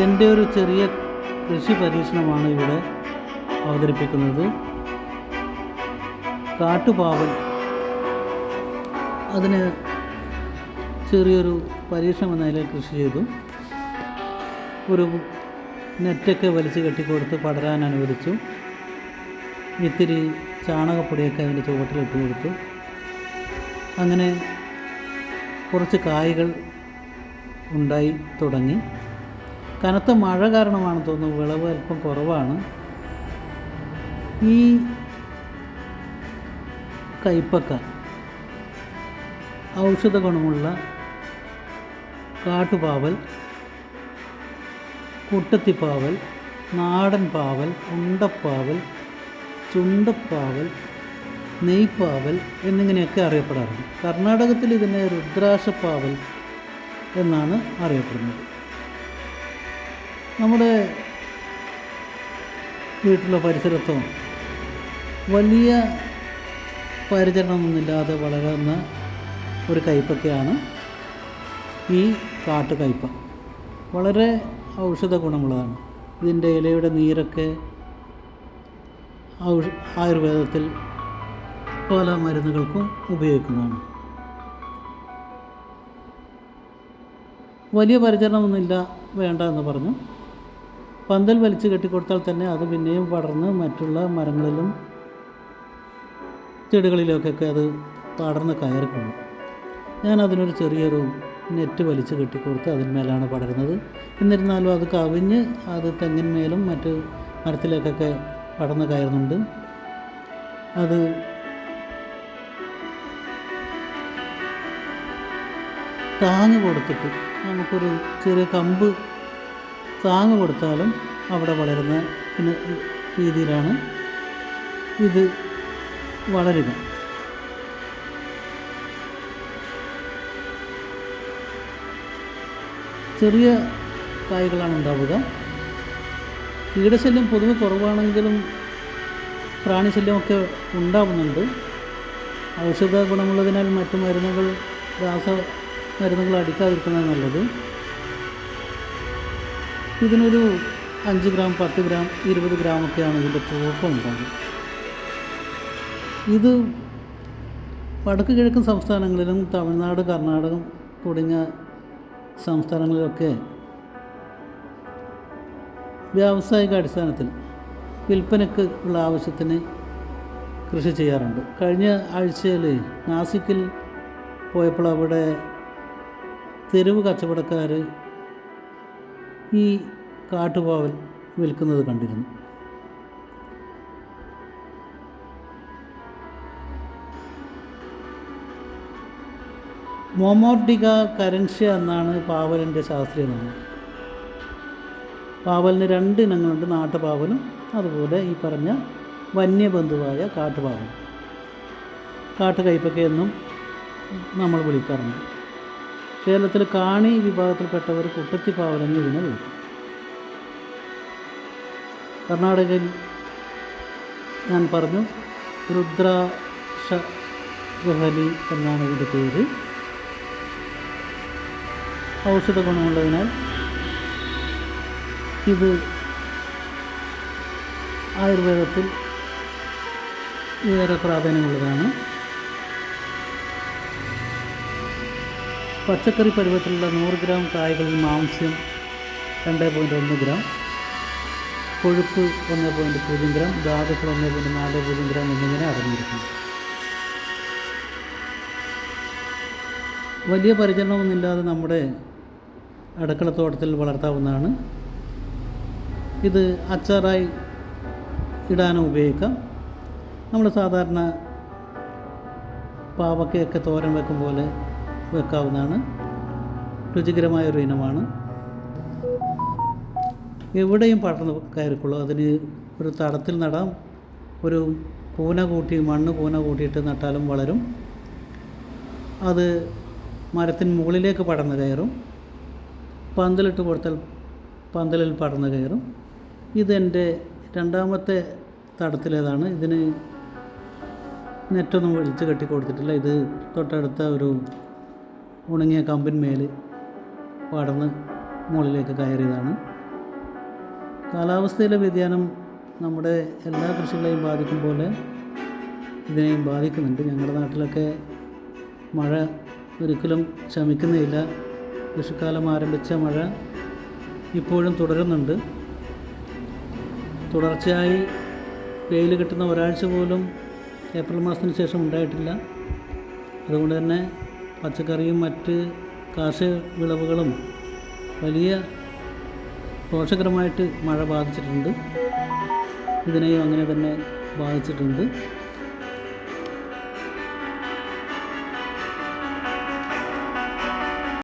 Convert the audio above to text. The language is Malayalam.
എന്റെ ഒരു ചെറിയ കൃഷി പരീക്ഷണമാണ് ഇവിടെ അവതരിപ്പിക്കുന്നത്. കാട്ടുപാവൽ. അതിന് ചെറിയൊരു പരീക്ഷണം എന്ന നിലയിൽ കൃഷി ചെയ്തു. ഒരു നെറ്റൊക്കെ വലിച്ചു കെട്ടിക്കൊടുത്ത് പടരാൻ അനുവദിച്ചു. ഇത്തിരി ചാണകപ്പൊടിയൊക്കെ അതിന്റെ ചുവട്ടിലിട്ട് കൊടുത്തു. അങ്ങനെ കുറച്ച് കായ്കൾ ഉണ്ടായി തുടങ്ങി. കനത്ത മഴ കാരണമാണ് തോന്നുന്നു വിളവ് അല്പം കുറവാണ്. ഈ കൈപ്പക്ക ഔഷധ ഗുണമുള്ള കാട്ടുപാവൽ കുട്ടത്തിപ്പാവൽ നാടൻ പാവൽ ഉണ്ടപ്പാവൽ ചുണ്ടപ്പാവൽ നെയ്പ്പാവൽ എന്നിങ്ങനെയൊക്കെ അറിയപ്പെടാറുണ്ട്. കർണാടകത്തിൽ ഇതിനെ രുദ്രാശപ്പാവൽ എന്നാണ് അറിയപ്പെടുന്നത്. നമ്മുടെ വീട്ടിലോ പരിസരത്തോ വലിയ പരിചരണമൊന്നുമില്ലാതെ വളരുന്ന ഒരു കയ്പൊക്കെയാണ് ഈ കാട്ടു കയ്പ. വളരെ ഔഷധ ഗുണമുള്ളതാണ്. ഇതിന്റെ ഇലയുടെ നീരൊക്കെ ആയുർവേദത്തിൽ പല മരുന്നുകൾക്കും ഉപയോഗിക്കുന്നതാണ്. വലിയ പരിചരണമൊന്നുമില്ല വേണ്ട എന്ന് പറഞ്ഞു. പന്തൽ വലിച്ചു കെട്ടിക്കൊടുത്താൽ തന്നെ അത് പിന്നെയും പടർന്ന് മറ്റുള്ള മരങ്ങളിലും ചെടികളിലൊക്കെ അത് പടർന്ന് കയറിക്കൊള്ളും. ഞാൻ അതിനൊരു ചെറിയൊരു നെറ്റ് വലിച്ചു കെട്ടിക്കൊടുത്ത് അതിന്മേലാണ് പടരുന്നത്. എന്നിരുന്നാലും അത് കവിഞ്ഞ് അത് തെങ്ങിന്മേലും മറ്റ് മരത്തിലേക്കൊക്കെ പടർന്ന് കയറുന്നുണ്ട്. അത് താങ്ങ് കൊടുത്തിട്ട് നമുക്കൊരു ചെറിയ കമ്പ് താങ്ങ് കൊടുത്താലും അവിടെ വളരുന്ന രീതിയിലാണ് ഇത് വളരുക ചെറിയ കായ്കളാണ് ഉണ്ടാവുക. കീടശല്യം പൊതുവെ കുറവാണെങ്കിലും പ്രാണിശല്യമൊക്കെ ഉണ്ടാവുന്നുണ്ട്. ഔഷധ ഗുണമുള്ളതിനാൽ മറ്റു മരുന്നുകൾ രാസ മരുന്നുകൾ അടിക്കാതിരിക്കുന്നത് നല്ലത്. ഇതിനൊരു അഞ്ച് ഗ്രാം പത്ത് ഗ്രാം ഇരുപത് ഗ്രാമൊക്കെയാണ് ഇതിന്റെ തൂക്കം ഉണ്ടാകും ഇത് വടക്ക് കിഴക്കൻ സംസ്ഥാനങ്ങളിലും തമിഴ്നാട് കർണാടകം തുടങ്ങിയ സംസ്ഥാനങ്ങളിലൊക്കെ വ്യാവസായിക അടിസ്ഥാനത്തിൽ വിൽപ്പനയ്ക്ക് ഉള്ള ആവശ്യത്തിന് കൃഷി ചെയ്യാറുണ്ട്. കഴിഞ്ഞ ആഴ്ചയിൽ നാസിക്കിൽ പോയപ്പോൾ അവിടെ തെരുവ് കച്ചവടക്കാർ ഈ കാട്ടുപാവൽ വിൽക്കുന്നത് കണ്ടിരുന്നു. മൊമോർഡിക കരൻഷ്യ എന്നാണ് പാവലിന്റെ ശാസ്ത്രീയ നാമം പാവലിന് രണ്ട് ഇനങ്ങളുണ്ട് നാട്ടുപാവലും അതുപോലെ ഈ പറഞ്ഞ വന്യബന്ധുവായ കാട്ടുപാവലും കാട്ടുകയ്പൊക്കെ എന്നും നമ്മൾ വിളിക്കാറുണ്ട്. കേരളത്തിൽ കാണി വിഭാഗത്തിൽപ്പെട്ടവർ കുട്ടത്തിപ്പാവലെന്ന് ഇതിനെ വിളിക്കും കർണാടകയിൽ ഞാൻ പറഞ്ഞു ഗഹലി എന്നാണ് ഇതിന്റെ പേര്. ഔഷധ ഗുണമുള്ളതിനാൽ ഇത് ആയുർവേദത്തിൽ ഏറെ പ്രാധാന്യമുള്ളതാണ്. പച്ചക്കറി പരുവത്തിലുള്ള നൂറ് ഗ്രാം കായകളിൽ മാംസ്യം രണ്ട് പോയിന്റ് ഒന്ന് ഗ്രാം. കൊഴുപ്പ് ഒന്ന് പോയിന്റ് പൂജ്യം ഗ്രാം. ധാതുക്കൾ ഒന്ന് പോയിന്റ് നാല് പൂജ്യം ഗ്രാം എന്നിങ്ങനെ അടങ്ങിയിരിക്കുന്നു. വലിയ പരിചരണമൊന്നുമില്ലാതെ നമ്മുടെ അടുക്കളത്തോട്ടത്തിൽ വളർത്താവുന്നതാണ്. ഇത് അച്ചാറായി ഇടാനും ഉപയോഗിക്കാം. നമ്മൾ സാധാരണ പാവക്കയൊക്കെ തോരൻ വെക്കും പോലെ വെക്കാവുന്നതാണ്. രുചികരമായൊരു ഇനമാണ്. എവിടെയും പടർന്ന് കയറിക്കുള്ളൂ. അതിന് ഒരു തടത്തിൽ നടാം. ഒരു കൂന കൂട്ടി മണ്ണ് കൂന കൂട്ടിയിട്ട് നട്ടാലും വളരും. അത് മരത്തിന് മുകളിലേക്ക് പടർന്ന് കയറും. പന്തലിട്ട് കൊടുത്താൽ പന്തലിൽ പടർന്ന് കയറും. ഇതെന്റെ രണ്ടാമത്തെ തടത്തിലേതാണ്. ഇതിന് നെറ്റൊന്നും വലിച്ചു കെട്ടി കൊടുത്തിട്ടില്ല. ഇത് തൊട്ടടുത്ത ഒരു ഉണങ്ങിയ കമ്പിന്മേൽ പടർന്ന് മുകളിലേക്ക് കയറിയതാണ്. കാലാവസ്ഥയിലെ വ്യതിയാനം നമ്മുടെ എല്ലാ കൃഷികളെയും ബാധിക്കും പോലെ ഇതിനെയും ബാധിക്കുന്നുണ്ട്. ഞങ്ങളുടെ നാട്ടിലൊക്കെ മഴ ഒരിക്കലും ശമിക്കുന്നില്ല. കൃഷിക്കാലം ആരംഭിച്ച മഴ ഇപ്പോഴും തുടരുന്നുണ്ട്. തുടർച്ചയായി വെയിൽ കിട്ടുന്ന ഒരാഴ്ച പോലും ഏപ്രിൽ മാസത്തിന് ശേഷം ഉണ്ടായിട്ടില്ല. അതുകൊണ്ട് തന്നെ പച്ചക്കറിയും മറ്റ് കാർഷിക വിളവുകളും വലിയ ദോഷകരമായിട്ട് മഴ ബാധിച്ചിട്ടുണ്ട്. ഇതിനെയും അങ്ങനെ തന്നെ ബാധിച്ചിട്ടുണ്ട്.